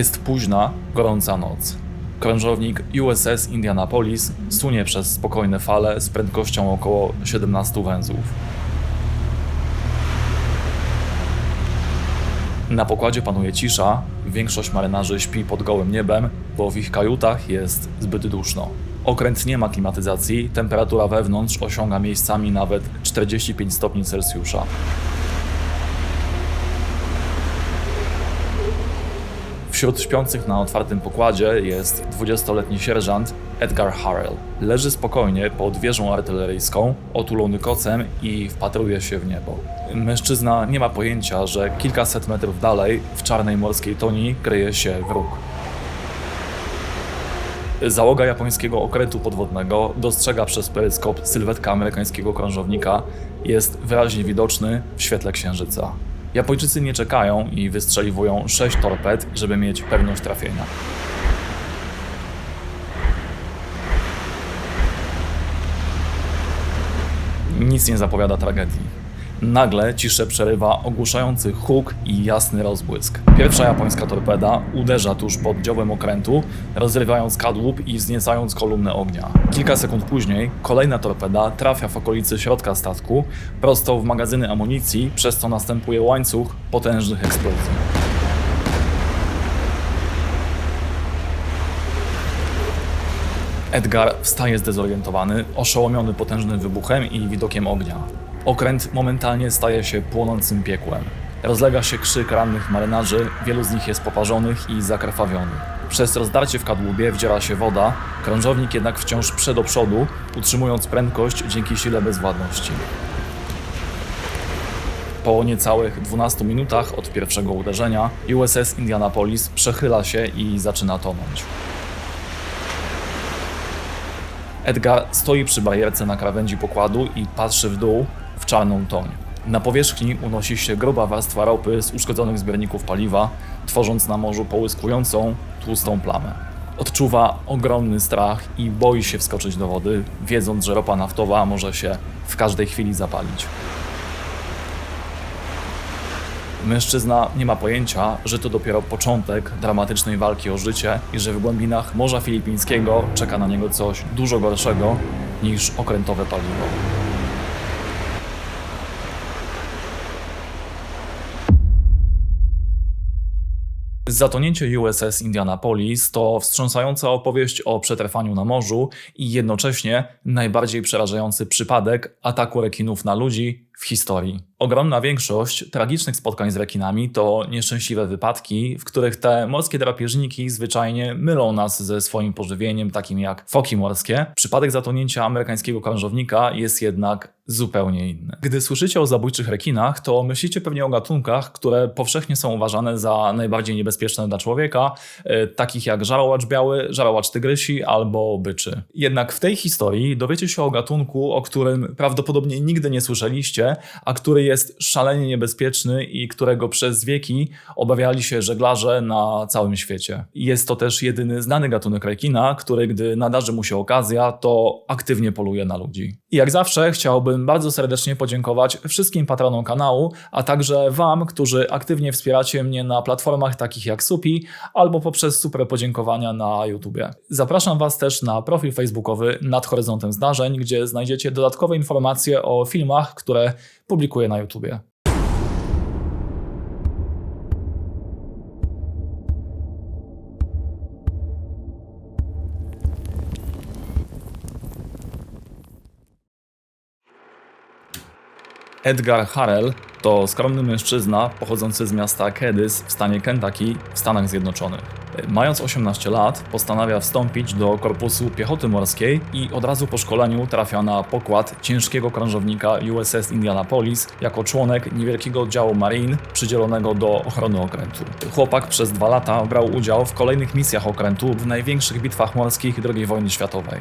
Jest późna, gorąca noc. Krążownik USS Indianapolis sunie przez spokojne fale z prędkością około 17 węzłów. Na pokładzie panuje cisza, większość marynarzy śpi pod gołym niebem, bo w ich kajutach jest zbyt duszno. Okręt nie ma klimatyzacji, temperatura wewnątrz osiąga miejscami nawet 45 stopni Celsjusza. Wśród śpiących na otwartym pokładzie jest 20-letni sierżant Edgar Harrell. Leży spokojnie pod wieżą artyleryjską, otulony kocem i wpatruje się w niebo. Mężczyzna nie ma pojęcia, że kilkaset metrów dalej, w czarnej morskiej toni, kryje się wróg. Załoga japońskiego okrętu podwodnego dostrzega przez peryskop sylwetkę amerykańskiego krążownika. Jest wyraźnie widoczny w świetle księżyca. Japończycy nie czekają i wystrzeliwują sześć torped, żeby mieć pewność trafienia. Nic nie zapowiada tragedii. Nagle ciszę przerywa ogłuszający huk i jasny rozbłysk. Pierwsza japońska torpeda uderza tuż pod dziołem okrętu, rozrywając kadłub i wzniecając kolumnę ognia. Kilka sekund później kolejna torpeda trafia w okolicy środka statku, prosto w magazyny amunicji, przez co następuje łańcuch potężnych eksplozji. Edgar wstaje zdezorientowany, oszołomiony potężnym wybuchem i widokiem ognia. Okręt momentalnie staje się płonącym piekłem. Rozlega się krzyk rannych marynarzy, wielu z nich jest poparzonych i zakrwawionych. Przez rozdarcie w kadłubie wdziera się woda, krążownik jednak wciąż prze do przodu, utrzymując prędkość dzięki sile bezwładności. Po niecałych 12 minutach od pierwszego uderzenia USS Indianapolis przechyla się i zaczyna tonąć. Edgar stoi przy barierce na krawędzi pokładu i patrzy w dół czarną toń. Na powierzchni unosi się gruba warstwa ropy z uszkodzonych zbiorników paliwa, tworząc na morzu połyskującą, tłustą plamę. Odczuwa ogromny strach i boi się wskoczyć do wody, wiedząc, że ropa naftowa może się w każdej chwili zapalić. Mężczyzna nie ma pojęcia, że to dopiero początek dramatycznej walki o życie i że w głębinach Morza Filipińskiego czeka na niego coś dużo gorszego niż okrętowe paliwo. Zatonięcie USS Indianapolis to wstrząsająca opowieść o przetrwaniu na morzu i jednocześnie najbardziej przerażający przypadek ataku rekinów na ludzi w historii. Ogromna większość tragicznych spotkań z rekinami to nieszczęśliwe wypadki, w których te morskie drapieżniki zwyczajnie mylą nas ze swoim pożywieniem, takim jak foki morskie. Przypadek zatonięcia amerykańskiego krążownika jest jednak zupełnie inny. Gdy słyszycie o zabójczych rekinach, to myślicie pewnie o gatunkach, które powszechnie są uważane za najbardziej niebezpieczne dla człowieka, e, takich jak żarłacz biały, żarłacz tygrysi albo byczy. Jednak w tej historii dowiecie się o gatunku, o którym prawdopodobnie nigdy nie słyszeliście, a który jest szalenie niebezpieczny i którego przez wieki obawiali się żeglarze na całym świecie. Jest to też jedyny znany gatunek rekina, który gdy nadarzy mu się okazja, to aktywnie poluje na ludzi. I jak zawsze chciałbym bardzo serdecznie podziękować wszystkim patronom kanału, a także Wam, którzy aktywnie wspieracie mnie na platformach takich jak Supi albo poprzez super podziękowania na YouTubie. Zapraszam Was też na profil facebookowy Nad Horyzontem Zdarzeń, gdzie znajdziecie dodatkowe informacje o filmach, które publikuję na YouTubie. Edgar Harrell to skromny mężczyzna pochodzący z miasta Cadiz w stanie Kentucky w Stanach Zjednoczonych. Mając 18 lat, postanawia wstąpić do Korpusu Piechoty Morskiej i od razu po szkoleniu trafia na pokład ciężkiego krążownika USS Indianapolis jako członek niewielkiego oddziału Marine przydzielonego do ochrony okrętu. Chłopak przez dwa lata brał udział w kolejnych misjach okrętu w największych bitwach morskich II wojny światowej.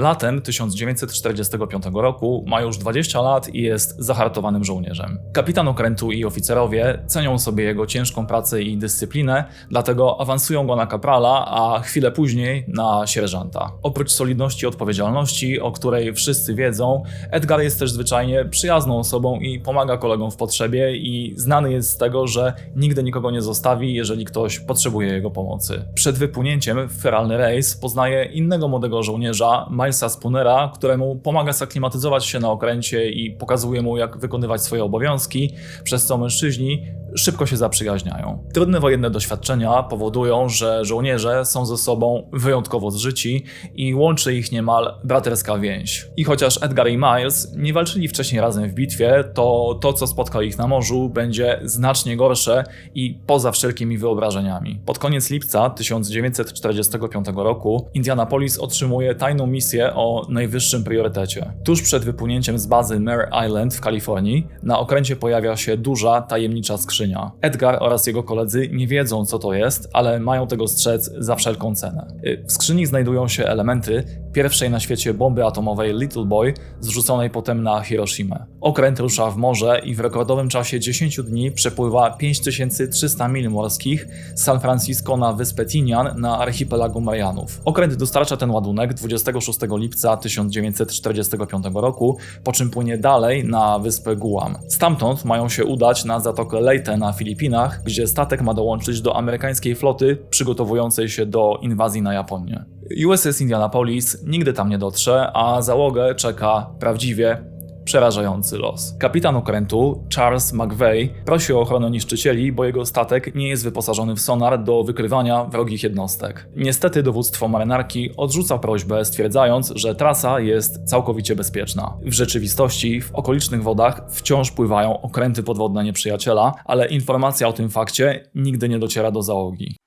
Latem 1945 roku ma już 20 lat i jest zahartowanym żołnierzem. Kapitan okrętu i oficerowie cenią sobie jego ciężką pracę i dyscyplinę, dlatego awansują go na kaprala, a chwilę później na sierżanta. Oprócz solidności i odpowiedzialności, o której wszyscy wiedzą, Edgar jest też zwyczajnie przyjazną osobą i pomaga kolegom w potrzebie i znany jest z tego, że nigdy nikogo nie zostawi, jeżeli ktoś potrzebuje jego pomocy. Przed wypłynięciem w feralny rejs poznaje innego młodego żołnierza, Milesa Spoonera, któremu pomaga zaklimatyzować się na okręcie i pokazuje mu, jak wykonywać swoje obowiązki, przez co mężczyźni szybko się zaprzyjaźniają. Trudne wojenne doświadczenia powodują, że żołnierze są ze sobą wyjątkowo zżyci i łączy ich niemal braterska więź. I chociaż Edgar i Miles nie walczyli wcześniej razem w bitwie, to to, co spotka ich na morzu, będzie znacznie gorsze i poza wszelkimi wyobrażeniami. Pod koniec lipca 1945 roku Indianapolis otrzymuje tajną misję o najwyższym priorytecie. Tuż przed wypłynięciem z bazy Mare Island w Kalifornii na okręcie pojawia się duża, tajemnicza skrzynia. Edgar oraz jego koledzy nie wiedzą, co to jest, ale mają tego strzec za wszelką cenę. Y, W skrzyni znajdują się elementy pierwszej na świecie bomby atomowej Little Boy, zrzuconej potem na Hiroshimę. Okręt rusza w morze i w rekordowym czasie 10 dni przepływa 5300 mil morskich z San Francisco na wyspę Tinian na archipelagu Marianów. Okręt dostarcza ten ładunek 26 lipca 1945 roku, po czym płynie dalej na wyspę Guam. Stamtąd mają się udać na zatokę Leyte na Filipinach, gdzie statek ma dołączyć do amerykańskiej floty przygotowującej się do inwazji na Japonię. USS Indianapolis nigdy tam nie dotrze, a załogę czeka prawdziwie przerażający los. Kapitan okrętu, Charles McVeigh, prosi o ochronę niszczycieli, bo jego statek nie jest wyposażony w sonar do wykrywania wrogich jednostek. Niestety dowództwo marynarki odrzuca prośbę, stwierdzając, że trasa jest całkowicie bezpieczna. W rzeczywistości w okolicznych wodach wciąż pływają okręty podwodne nieprzyjaciela, ale informacja o tym fakcie nigdy nie dociera do załogi.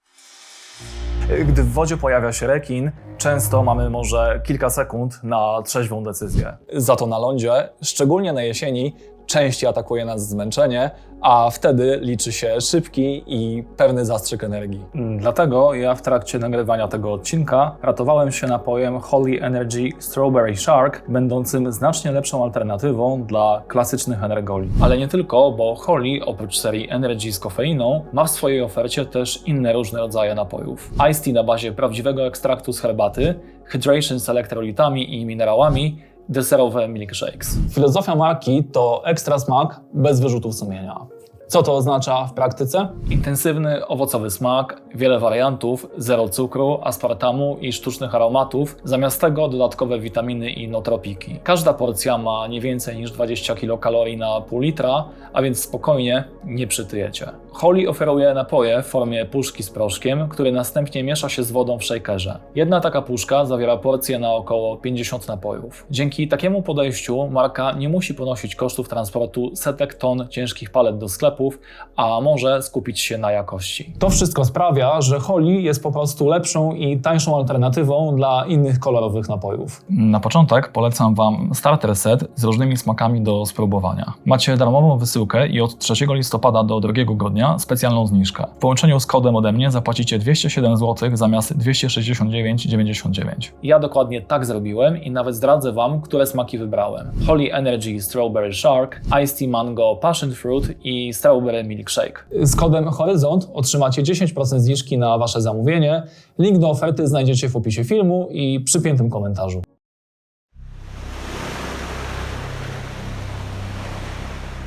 Gdy w wodzie pojawia się rekin, często mamy może kilka sekund na trzeźwą decyzję. Za to na lądzie, szczególnie na jesieni, częściej atakuje nas zmęczenie, a wtedy liczy się szybki i pewny zastrzyk energii. Mm, Dlatego ja w trakcie nagrywania tego odcinka ratowałem się napojem Holy Energy Strawberry Shark, będącym znacznie lepszą alternatywą dla klasycznych energoli. Ale nie tylko, bo Holy oprócz serii Energy z kofeiną ma w swojej ofercie też inne różne rodzaje napojów. Iced tea na bazie prawdziwego ekstraktu z herbaty, hydration z elektrolitami i minerałami, deserowe milkshakes. Filozofia marki to ekstra smak bez wyrzutów sumienia. Co to oznacza w praktyce? Intensywny, owocowy smak, wiele wariantów, zero cukru, aspartamu i sztucznych aromatów, zamiast tego dodatkowe witaminy i notropiki. Każda porcja ma nie więcej niż 20 kilokalorii na pół litra, a więc spokojnie nie przytyjecie. Holly oferuje napoje w formie puszki z proszkiem, który następnie miesza się z wodą w shakerze. Jedna taka puszka zawiera porcję na około 50 napojów. Dzięki takiemu podejściu marka nie musi ponosić kosztów transportu setek ton ciężkich palet do sklepów, a może skupić się na jakości. To wszystko sprawia, że Holy jest po prostu lepszą i tańszą alternatywą dla innych kolorowych napojów. Na początek polecam Wam starter set z różnymi smakami do spróbowania. Macie darmową wysyłkę i od 3 listopada do 2 grudnia specjalną zniżkę. W połączeniu z kodem ode mnie zapłacicie 207 zł zamiast 269,99. Ja dokładnie tak zrobiłem i nawet zdradzę Wam, które smaki wybrałem. Holy Energy Strawberry Shark, Iced Tea Mango Passion Fruit i Strawberry Milkshake. Z kodem Horyzont otrzymacie 10% zniżki na Wasze zamówienie. Link do oferty znajdziecie w opisie filmu i przypiętym komentarzu.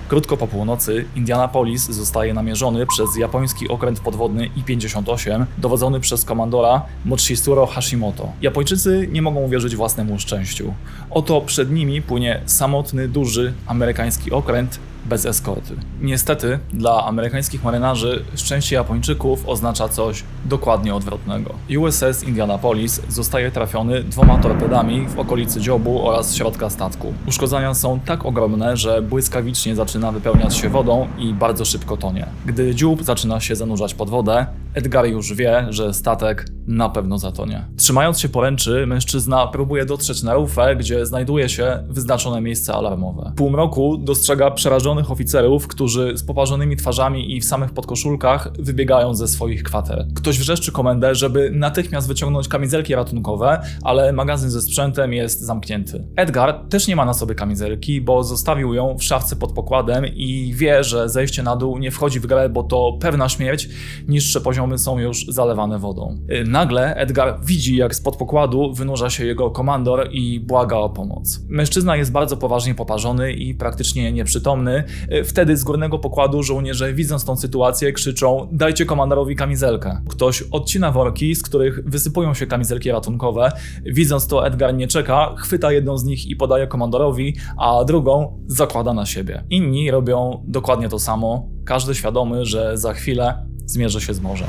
Krótko po północy Indianapolis zostaje namierzony przez japoński okręt podwodny I-58 dowodzony przez komandora Mochishiro Hashimoto. Japończycy nie mogą uwierzyć własnemu szczęściu. Oto przed nimi płynie samotny, duży amerykański okręt bez eskorty. Niestety dla amerykańskich marynarzy szczęście Japończyków oznacza coś dokładnie odwrotnego. USS Indianapolis zostaje trafiony dwoma torpedami w okolicy dziobu oraz środka statku. Uszkodzenia są tak ogromne, że błyskawicznie zaczyna wypełniać się wodą i bardzo szybko tonie. Gdy dziób zaczyna się zanurzać pod wodę, Edgar już wie, że statek na pewno zatonie. Trzymając się poręczy, mężczyzna próbuje dotrzeć na rufę, gdzie znajduje się wyznaczone miejsce alarmowe. Po półmroku dostrzega przerażonych oficerów, którzy z poparzonymi twarzami i w samych podkoszulkach wybiegają ze swoich kwater. Ktoś wrzeszczy komendę, żeby natychmiast wyciągnąć kamizelki ratunkowe, ale magazyn ze sprzętem jest zamknięty. Edgar też nie ma na sobie kamizelki, bo zostawił ją w szafce pod pokładem i wie, że zejście na dół nie wchodzi w grę, bo to pewna śmierć, niższe poziomy są już zalewane wodą. Y, Nagle Edgar widzi, jak spod pokładu wynurza się jego komandor i błaga o pomoc. Mężczyzna jest bardzo poważnie poparzony i praktycznie nieprzytomny. Y, Wtedy z górnego pokładu żołnierze, widząc tą sytuację, krzyczą: Dajcie komandorowi kamizelkę. Ktoś odcina worki, z których wysypują się kamizelki ratunkowe. Widząc to, Edgar nie czeka, chwyta jedną z nich i podaje komandorowi, a drugą zakłada na siebie. Inni robią dokładnie to samo, każdy świadomy, że za chwilę zmierzy się z morzem.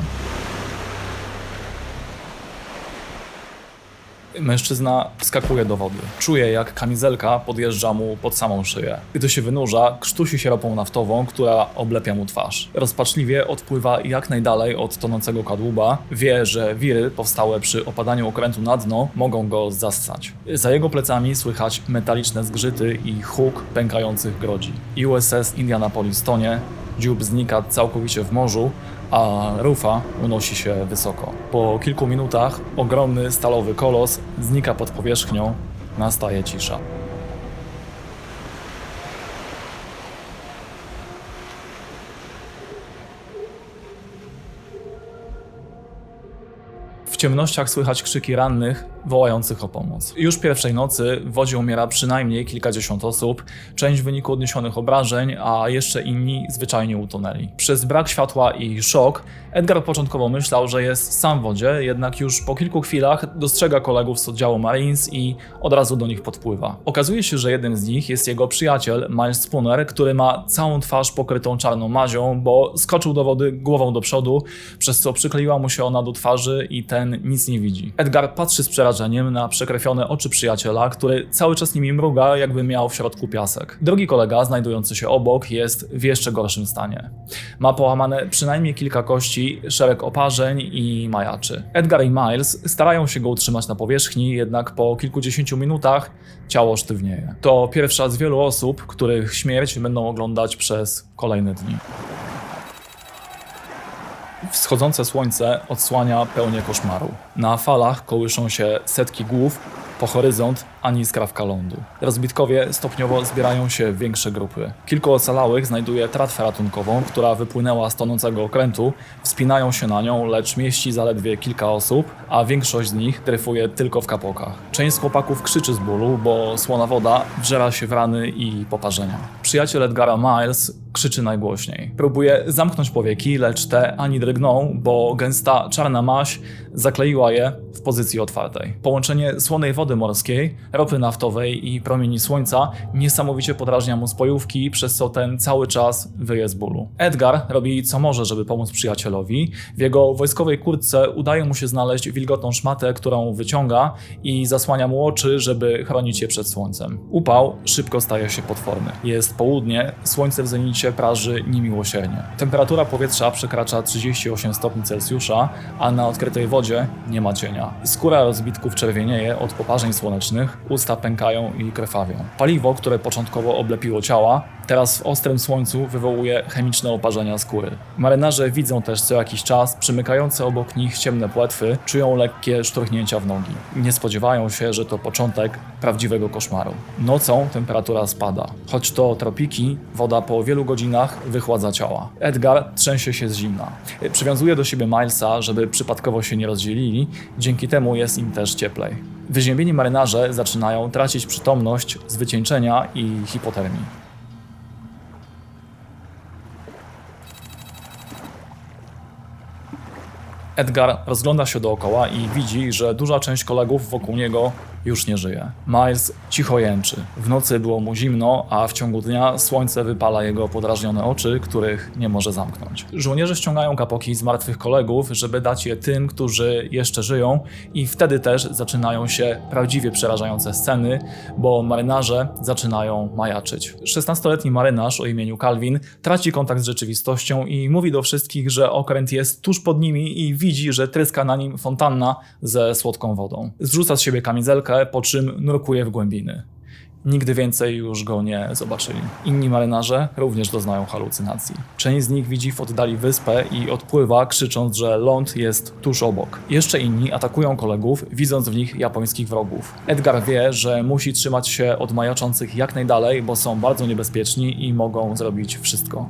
Mężczyzna wskakuje do wody. Czuje, jak kamizelka podjeżdża mu pod samą szyję. Gdy się wynurza, krztusi się ropą naftową, która oblepia mu twarz. Rozpaczliwie odpływa jak najdalej od tonącego kadłuba. Wie, że wiry powstałe przy opadaniu okrętu na dno mogą go zassać. Za jego plecami słychać metaliczne zgrzyty i huk pękających grodzi. USS Indianapolis tonie, dziób znika całkowicie w morzu, a rufa unosi się wysoko. Po kilku minutach ogromny stalowy kolos znika pod powierzchnią, nastaje cisza. W ciemnościach słychać krzyki rannych, wołających o pomoc. Już pierwszej nocy w wodzie umiera przynajmniej kilkadziesiąt osób, część w wyniku odniesionych obrażeń, a jeszcze inni zwyczajnie utonęli. Przez brak światła i szok, Edgar początkowo myślał, że jest sam w wodzie, jednak już po kilku chwilach dostrzega kolegów z oddziału Marines i od razu do nich podpływa. Okazuje się, że jednym z nich jest jego przyjaciel Miles Spooner, który ma całą twarz pokrytą czarną mazią, bo skoczył do wody głową do przodu, przez co przykleiła mu się ona do twarzy i ten nic nie widzi. Edgar patrzy z przerażeniem na przekrwione oczy przyjaciela, który cały czas nimi mruga, jakby miał w środku piasek. Drugi kolega, znajdujący się obok, jest w jeszcze gorszym stanie. Ma połamane przynajmniej kilka kości, szereg oparzeń i majaczy. Edgar i Miles starają się go utrzymać na powierzchni, jednak po kilkudziesięciu minutach ciało sztywnieje. To pierwsza z wielu osób, których śmierć będą oglądać przez kolejne dni. Wschodzące słońce odsłania pełnię koszmaru. Na falach kołyszą się setki głów, po horyzont ani skrawka lądu. Rozbitkowie stopniowo zbierają się w większe grupy. Kilku ocalałych znajduje tratwę ratunkową, która wypłynęła z tonącego okrętu. Wspinają się na nią, lecz mieści zaledwie kilka osób, a większość z nich dryfuje tylko w kapokach. Część z chłopaków krzyczy z bólu, bo słona woda wżera się w rany i poparzenia. Przyjaciel Edgara Miles krzyczy najgłośniej. Próbuje zamknąć powieki, lecz te ani drgną, bo gęsta czarna maź zakleiła je w pozycji otwartej. Połączenie słonej wody morskiej, ropy naftowej i promieni słońca niesamowicie podrażnia mu spojówki, przez co ten cały czas wyje z bólu. Edgar robi co może, żeby pomóc przyjacielowi. W jego wojskowej kurtce udaje mu się znaleźć wilgotną szmatę, którą wyciąga i zasłania mu oczy, żeby chronić je przed słońcem. Upał szybko staje się potworny. Jest południe, słońce w zenicie praży niemiłosiernie. Temperatura powietrza przekracza 38 stopni Celsjusza, a na odkrytej wodzie nie ma cienia. Skóra rozbitków czerwienieje od poparzeń słonecznych, usta pękają i krwawią. Paliwo, które początkowo oblepiło ciała, teraz w ostrym słońcu wywołuje chemiczne oparzenia skóry. Marynarze widzą też co jakiś czas przymykające obok nich ciemne płetwy, czują lekkie szturchnięcia w nogi. Nie spodziewają się, że to początek prawdziwego koszmaru. Nocą temperatura spada. Choć to tropiki, woda po wielu godzinach wychładza ciała. Edgar trzęsie się z zimna. Przywiązuje do siebie Milesa, żeby przypadkowo się nie rozdzielili, dzięki temu jest im też cieplej. Wyziębieni marynarze zaczynają tracić przytomność z wycieńczenia i hipotermii. Edgar rozgląda się dookoła i widzi, że duża część kolegów wokół niego już nie żyje. Miles cicho jęczy. W nocy było mu zimno, a w ciągu dnia słońce wypala jego podrażnione oczy, których nie może zamknąć. Żołnierze ściągają kapoki z martwych kolegów, żeby dać je tym, którzy jeszcze żyją i wtedy też zaczynają się prawdziwie przerażające sceny, bo marynarze zaczynają majaczyć. 16-letni marynarz o imieniu Calvin traci kontakt z rzeczywistością i mówi do wszystkich, że okręt jest tuż pod nimi i widzi, że tryska na nim fontanna ze słodką wodą. Zrzuca z siebie kamizelkę, po czym nurkuje w głębiny. Nigdy więcej już go nie zobaczyli. Inni marynarze również doznają halucynacji. Część z nich widzi w oddali wyspę i odpływa, krzycząc, że ląd jest tuż obok. Jeszcze inni atakują kolegów, widząc w nich japońskich wrogów. Edgar wie, że musi trzymać się od majaczących jak najdalej, bo są bardzo niebezpieczni i mogą zrobić wszystko.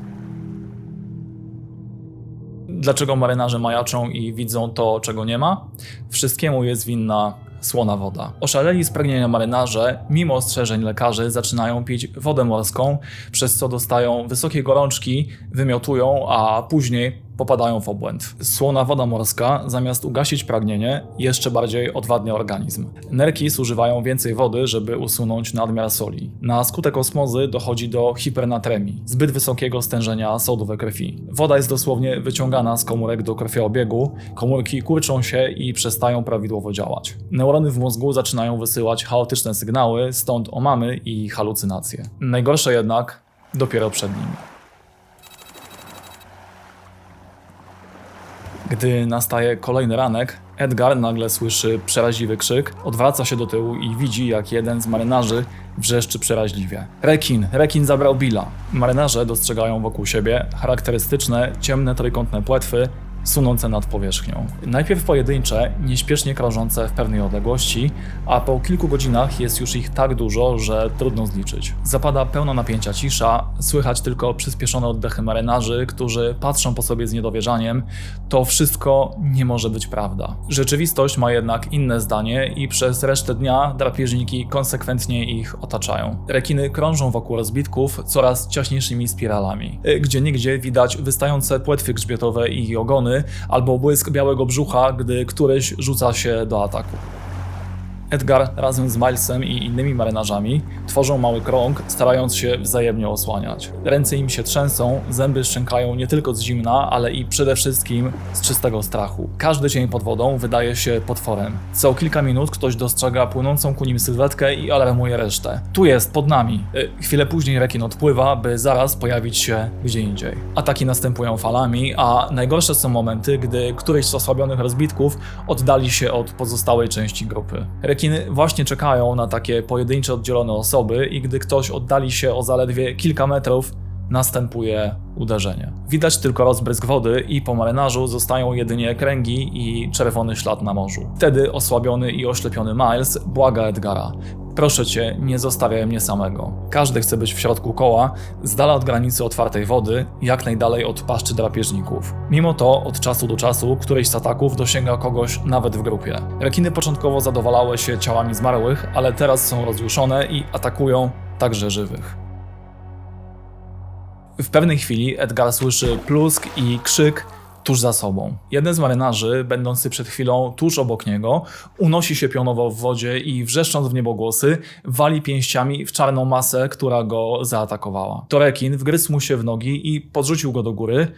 Dlaczego marynarze majaczą i widzą to, czego nie ma? Wszystkiemu jest winna słona woda. Oszaleli z marynarze, mimo ostrzeżeń lekarzy, zaczynają pić wodę morską, przez co dostają wysokie gorączki, wymiotują, a później popadają w obłęd. Słona woda morska, zamiast ugasić pragnienie, jeszcze bardziej odwadnia organizm. Nerki zużywają więcej wody, żeby usunąć nadmiar soli. Na skutek osmozy dochodzi do hipernatremii, zbyt wysokiego stężenia sodu we krwi. Woda jest dosłownie wyciągana z komórek do krwioobiegu, komórki kurczą się i przestają prawidłowo działać. Neurony w mózgu zaczynają wysyłać chaotyczne sygnały, stąd omamy i halucynacje. Najgorsze jednak dopiero przed nimi. Gdy nastaje kolejny ranek, Edgar nagle słyszy przeraźliwy krzyk, odwraca się do tyłu i widzi, jak jeden z marynarzy wrzeszczy przeraźliwie. Rekin! Rekin zabrał Billa! Marynarze dostrzegają wokół siebie charakterystyczne, ciemne trójkątne płetwy, sunące nad powierzchnią. Najpierw pojedyncze, nieśpiesznie krążące w pewnej odległości, a po kilku godzinach jest już ich tak dużo, że trudno zliczyć. Zapada pełna napięcia cisza, słychać tylko przyspieszone oddechy marynarzy, którzy patrzą po sobie z niedowierzaniem. To wszystko nie może być prawda. Rzeczywistość ma jednak inne zdanie i przez resztę dnia drapieżniki konsekwentnie ich otaczają. Rekiny krążą wokół rozbitków coraz ciaśniejszymi spiralami. Gdzie nigdzie widać wystające płetwy grzbietowe i ogony, albo błysk białego brzucha, gdy któryś rzuca się do ataku. Edgar razem z Milesem i innymi marynarzami tworzą mały krąg, starając się wzajemnie osłaniać. Ręce im się trzęsą, zęby szczękają nie tylko z zimna, ale i przede wszystkim z czystego strachu. Każdy cień pod wodą wydaje się potworem. Co kilka minut ktoś dostrzega płynącą ku nim sylwetkę i alarmuje resztę. Tu jest, pod nami. Y, Chwilę później rekin odpływa, by zaraz pojawić się gdzie indziej. Ataki następują falami, a najgorsze są momenty, gdy któryś z osłabionych rozbitków oddali się od pozostałej części grupy. Rekiny właśnie czekają na takie pojedyncze oddzielone osoby i gdy ktoś oddali się o zaledwie kilka metrów, następuje uderzenie. Widać tylko rozbrysk wody i po marynarzu zostają jedynie kręgi i czerwony ślad na morzu. Wtedy osłabiony i oślepiony Miles błaga Edgara. Proszę cię, nie zostawiaj mnie samego. Każdy chce być w środku koła, z dala od granicy otwartej wody, jak najdalej od paszczy drapieżników. Mimo to, od czasu do czasu, któryś z ataków dosięga kogoś nawet w grupie. Rekiny początkowo zadowalały się ciałami zmarłych, ale teraz są rozjuszone i atakują także żywych. W pewnej chwili Edgar słyszy plusk i krzyk tuż za sobą. Jeden z marynarzy, będący przed chwilą tuż obok niego, unosi się pionowo w wodzie i wrzeszcząc w niebogłosy, wali pięściami w czarną masę, która go zaatakowała. To rekin wgryzł mu się w nogi i podrzucił go do góry.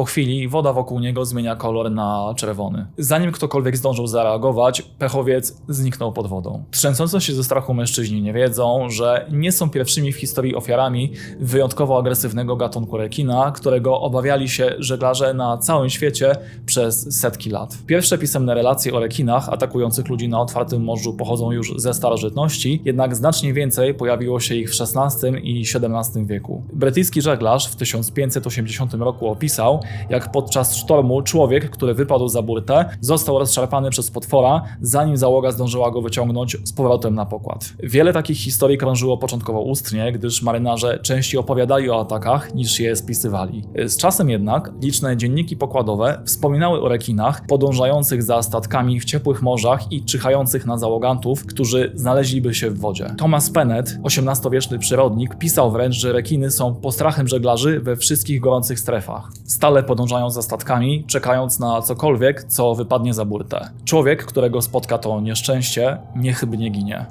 Po chwili woda wokół niego zmienia kolor na czerwony. Zanim ktokolwiek zdążył zareagować, pechowiec zniknął pod wodą. Trzęsące się ze strachu mężczyźni nie wiedzą, że nie są pierwszymi w historii ofiarami wyjątkowo agresywnego gatunku rekina, którego obawiali się żeglarze na całym świecie przez setki lat. Pierwsze pisemne relacje o rekinach atakujących ludzi na otwartym morzu pochodzą już ze starożytności, jednak znacznie więcej pojawiło się ich w XVI i XVII wieku. Brytyjski żeglarz w 1580 roku opisał, jak podczas sztormu człowiek, który wypadł za burtę, został rozszarpany przez potwora, zanim załoga zdążyła go wyciągnąć z powrotem na pokład. Wiele takich historii krążyło początkowo ustnie, gdyż marynarze częściej opowiadali o atakach niż je spisywali. Z czasem jednak liczne dzienniki pokładowe wspominały o rekinach podążających za statkami w ciepłych morzach i czyhających na załogantów, którzy znaleźliby się w wodzie. Thomas Pennett, XVIII-wieczny przyrodnik, pisał wręcz, że rekiny są postrachem żeglarzy we wszystkich gorących strefach. Stale podążają za statkami, czekając na cokolwiek, co wypadnie za burtę. Człowiek, którego spotka to nieszczęście, niechybnie ginie.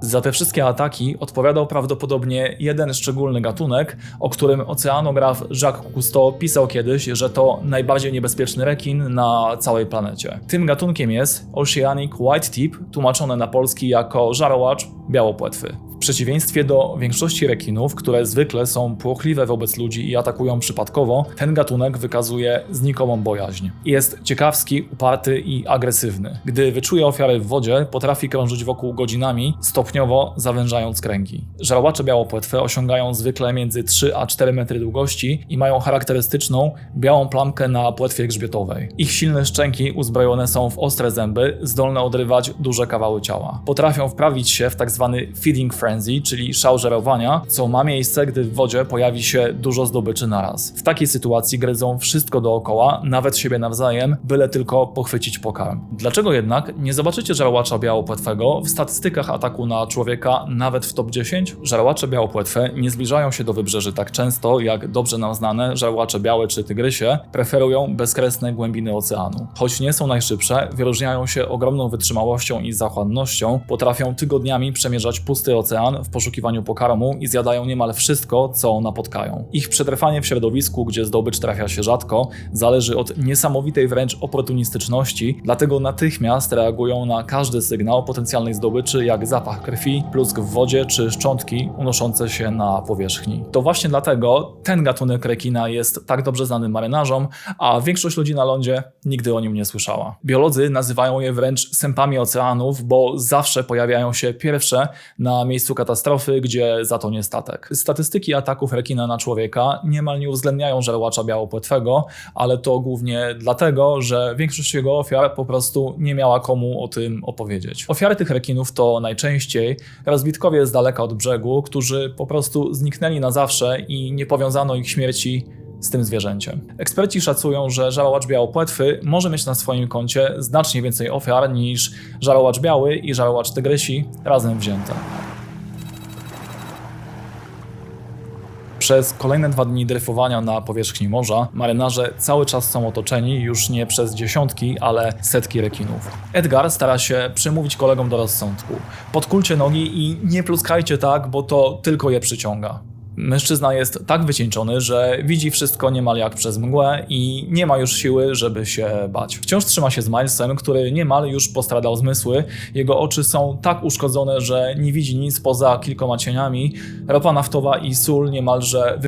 Za te wszystkie ataki odpowiadał prawdopodobnie jeden szczególny gatunek, o którym oceanograf Jacques Cousteau pisał kiedyś, że to najbardziej niebezpieczny rekin na całej planecie. Tym gatunkiem jest Oceanic White Tip, tłumaczone na polski jako żarołacz białopłetwy. Przeciwieństwie do większości rekinów, które zwykle są płochliwe wobec ludzi i atakują przypadkowo, ten gatunek wykazuje znikomą bojaźń. Jest ciekawski, uparty i agresywny. Gdy wyczuje ofiary w wodzie, potrafi krążyć wokół godzinami, stopniowo zawężając kręgi. Żarłacze białopłetwe osiągają zwykle między 3 a 4 metry długości i mają charakterystyczną białą plamkę na płetwie grzbietowej. Ich silne szczęki uzbrojone są w ostre zęby, zdolne odrywać duże kawały ciała. Potrafią wprawić się w tzw. feeding frenzy, czyli szał żerowania, co ma miejsce, gdy w wodzie pojawi się dużo zdobyczy naraz. W takiej sytuacji gryzą wszystko dookoła, nawet siebie nawzajem, byle tylko pochwycić pokarm. Dlaczego jednak nie zobaczycie żarłacza białopłetwego w statystykach ataku na człowieka nawet w top 10? Żarłacze białopłetwe nie zbliżają się do wybrzeży tak często, jak dobrze nam znane żarłacze białe czy tygrysie preferują bezkresne głębiny oceanu. Choć nie są najszybsze, wyróżniają się ogromną wytrzymałością i zachłannością, potrafią tygodniami przemierzać pusty ocean w poszukiwaniu pokarmu i zjadają niemal wszystko, co napotkają. Ich przetrwanie w środowisku, gdzie zdobycz trafia się rzadko, zależy od niesamowitej wręcz oportunistyczności, dlatego natychmiast reagują na każdy sygnał potencjalnej zdobyczy, jak zapach krwi, plusk w wodzie czy szczątki unoszące się na powierzchni. To właśnie dlatego ten gatunek rekina jest tak dobrze znany marynarzom, a większość ludzi na lądzie nigdy o nim nie słyszała. Biolodzy nazywają je wręcz sępami oceanów, bo zawsze pojawiają się pierwsze na miejscu katastrofy, gdzie zatonie statek. Statystyki ataków rekina na człowieka niemal nie uwzględniają żarłacza białopłetwego, ale to głównie dlatego, że większość jego ofiar po prostu nie miała komu o tym opowiedzieć. Ofiary tych rekinów to najczęściej rozbitkowie z daleka od brzegu, którzy po prostu zniknęli na zawsze i nie powiązano ich śmierci z tym zwierzęciem. Eksperci szacują, że żarłacz białopłetwy może mieć na swoim koncie znacznie więcej ofiar niż żarłacz biały i żarłacz tygrysi razem wzięte. Przez kolejne dwa dni dryfowania na powierzchni morza marynarze cały czas są otoczeni już nie przez dziesiątki, ale setki rekinów. Edgar stara się przemówić kolegom do rozsądku. Podkulcie nogi i nie pluskajcie tak, bo to tylko je przyciąga. Mężczyzna jest tak wycieńczony, że widzi wszystko niemal jak przez mgłę i nie ma już siły, żeby się bać. Wciąż trzyma się z Milesem, który niemal już postradał zmysły. Jego oczy są tak uszkodzone, że nie widzi nic poza kilkoma cieniami. Ropa naftowa i sól niemalże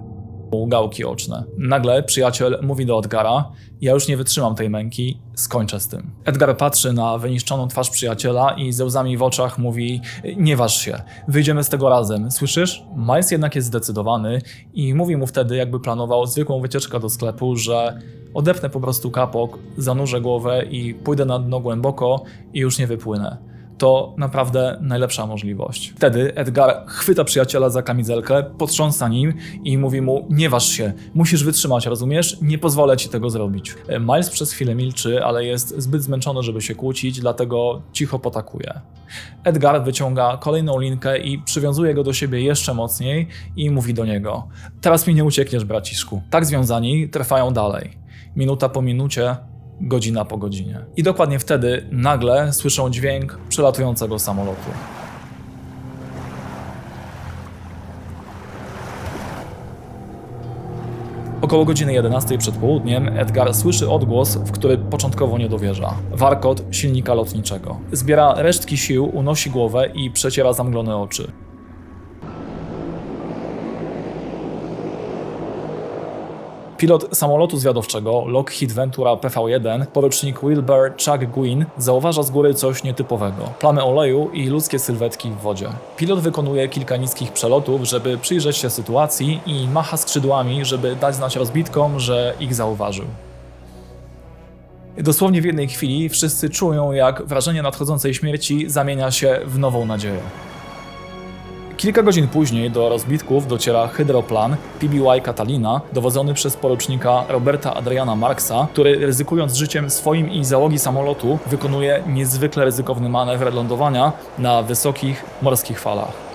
gałki oczne. Nagle przyjaciel mówi do Edgara: Ja już nie wytrzymam tej męki, skończę z tym. Edgar patrzy na wyniszczoną twarz przyjaciela i ze łzami w oczach mówi: Nie waż się, wyjdziemy z tego razem, słyszysz? Miles jednak jest zdecydowany i mówi mu wtedy, jakby planował zwykłą wycieczkę do sklepu, że odepnę po prostu kapok, zanurzę głowę i pójdę na dno głęboko i już nie wypłynę to naprawdę najlepsza możliwość. Wtedy Edgar chwyta przyjaciela za kamizelkę, potrząsa nim i mówi mu: Nie waż się, musisz wytrzymać, rozumiesz? Nie pozwolę ci tego zrobić. Miles przez chwilę milczy, ale jest zbyt zmęczony, żeby się kłócić, dlatego cicho potakuje. Edgar wyciąga kolejną linkę i przywiązuje go do siebie jeszcze mocniej i mówi do niego: Teraz mi nie uciekniesz, braciszku. Tak związani trwają dalej. Minuta po minucie godzina po godzinie. I dokładnie wtedy nagle słyszą dźwięk przelatującego samolotu. Około godziny 11 przed południem Edgar słyszy odgłos, w który początkowo nie dowierza. Warkot silnika lotniczego. Zbiera resztki sił, unosi głowę i przeciera zamglone oczy. Pilot samolotu zwiadowczego Lockheed Ventura PV-1, porucznik Wilbur Chuck Gwynn, zauważa z góry coś nietypowego. Plamy oleju i ludzkie sylwetki w wodzie. Pilot wykonuje kilka niskich przelotów, żeby przyjrzeć się sytuacji i macha skrzydłami, żeby dać znać rozbitkom, że ich zauważył. Dosłownie w jednej chwili wszyscy czują, jak wrażenie nadchodzącej śmierci zamienia się w nową nadzieję. Kilka godzin później do rozbitków dociera hydroplan PBY Catalina, dowodzony przez porucznika Roberta Adriana Marksa, który ryzykując życiem swoim i załogi samolotu wykonuje niezwykle ryzykowny manewr lądowania na wysokich morskich falach.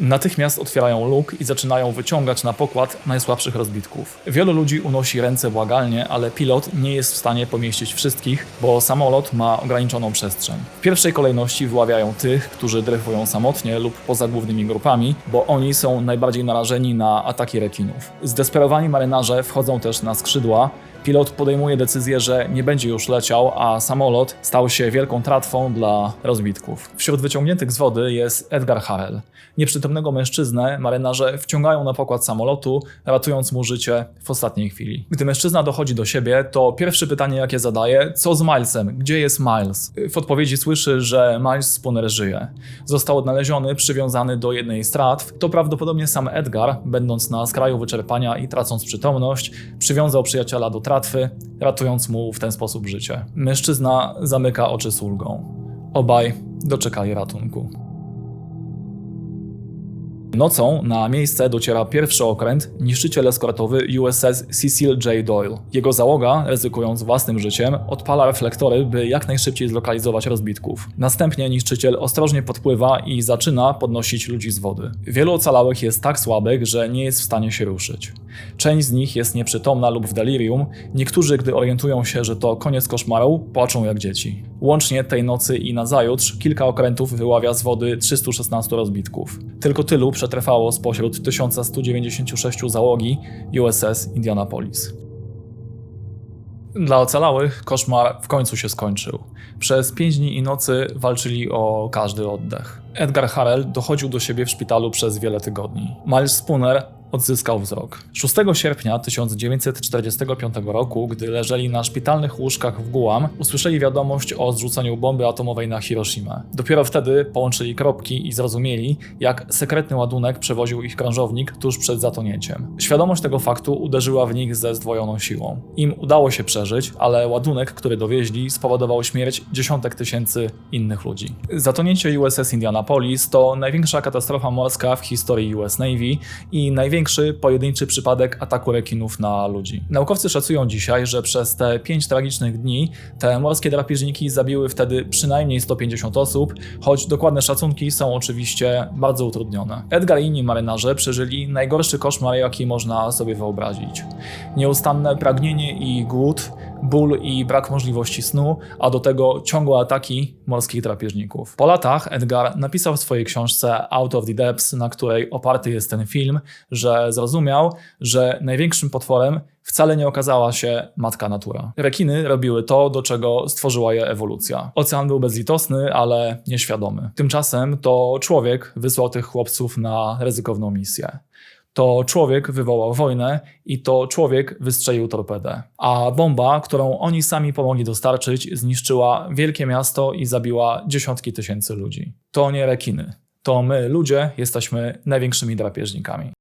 Natychmiast otwierają luk i zaczynają wyciągać na pokład najsłabszych rozbitków. Wielu ludzi unosi ręce błagalnie, ale pilot nie jest w stanie pomieścić wszystkich, bo samolot ma ograniczoną przestrzeń. W pierwszej kolejności wyławiają tych, którzy dryfują samotnie lub poza głównymi grupami, bo oni są najbardziej narażeni na ataki rekinów. Zdesperowani marynarze wchodzą też na skrzydła, Pilot podejmuje decyzję, że nie będzie już leciał, a samolot stał się wielką tratwą dla rozbitków. Wśród wyciągniętych z wody jest Edgar Harrell. Nieprzytomnego mężczyznę marynarze wciągają na pokład samolotu, ratując mu życie w ostatniej chwili. Gdy mężczyzna dochodzi do siebie, to pierwsze pytanie, jakie zadaje, co z Milesem? Gdzie jest Miles? W odpowiedzi słyszy, że Miles Spooner żyje. Został odnaleziony, przywiązany do jednej z tratw. To prawdopodobnie sam Edgar, będąc na skraju wyczerpania i tracąc przytomność, przywiązał przyjaciela do tratwy, ratując mu w ten sposób życie. Mężczyzna zamyka oczy z ulgą. Obaj doczekali ratunku. Nocą na miejsce dociera pierwszy okręt, niszczyciel eskortowy USS Cecil J. Doyle. Jego załoga, ryzykując własnym życiem, odpala reflektory, by jak najszybciej zlokalizować rozbitków. Następnie niszczyciel ostrożnie podpływa i zaczyna podnosić ludzi z wody. Wielu ocalałych jest tak słabych, że nie jest w stanie się ruszyć. Część z nich jest nieprzytomna lub w delirium, niektórzy, gdy orientują się, że to koniec koszmaru, płaczą jak dzieci. Łącznie tej nocy i nazajutrz kilka okrętów wyławia z wody 316 rozbitków. Tylko tylu przetrwało spośród 1196 załogi USS Indianapolis. Dla ocalałych koszmar w końcu się skończył. Przez pięć dni i nocy walczyli o każdy oddech. Edgar Harrell dochodził do siebie w szpitalu przez wiele tygodni. Miles Spooner odzyskał wzrok. 6 sierpnia 1945 roku, gdy leżeli na szpitalnych łóżkach w Guam, usłyszeli wiadomość o zrzuceniu bomby atomowej na Hiroshima. Dopiero wtedy połączyli kropki i zrozumieli, jak sekretny ładunek przewoził ich krążownik tuż przed zatonięciem. Świadomość tego faktu uderzyła w nich ze zdwojoną siłą. Im udało się przeżyć, ale ładunek, który dowieźli, spowodował śmierć dziesiątek tysięcy innych ludzi. Zatonięcie USS Indianapolis to największa katastrofa morska w historii US Navy i największy pojedynczy przypadek ataku rekinów na ludzi. Naukowcy szacują dzisiaj, że przez te pięć tragicznych dni te morskie drapieżniki zabiły wtedy przynajmniej 150 osób, choć dokładne szacunki są oczywiście bardzo utrudnione. Edgar i inni marynarze przeżyli najgorszy koszmar, jaki można sobie wyobrazić. Nieustanne pragnienie i głód, ból i brak możliwości snu, a do tego ciągłe ataki morskich drapieżników. Po latach Edgar napisał w swojej książce Out of the Depths, na której oparty jest ten film, że zrozumiał, że największym potworem wcale nie okazała się matka natura. Rekiny robiły to, do czego stworzyła je ewolucja. Ocean był bezlitosny, ale nieświadomy. Tymczasem to człowiek wysłał tych chłopców na ryzykowną misję. To człowiek wywołał wojnę i to człowiek wystrzelił torpedę. A bomba, którą oni sami pomogli dostarczyć, zniszczyła wielkie miasto i zabiła dziesiątki tysięcy ludzi. To nie rekiny. To my, ludzie, jesteśmy największymi drapieżnikami.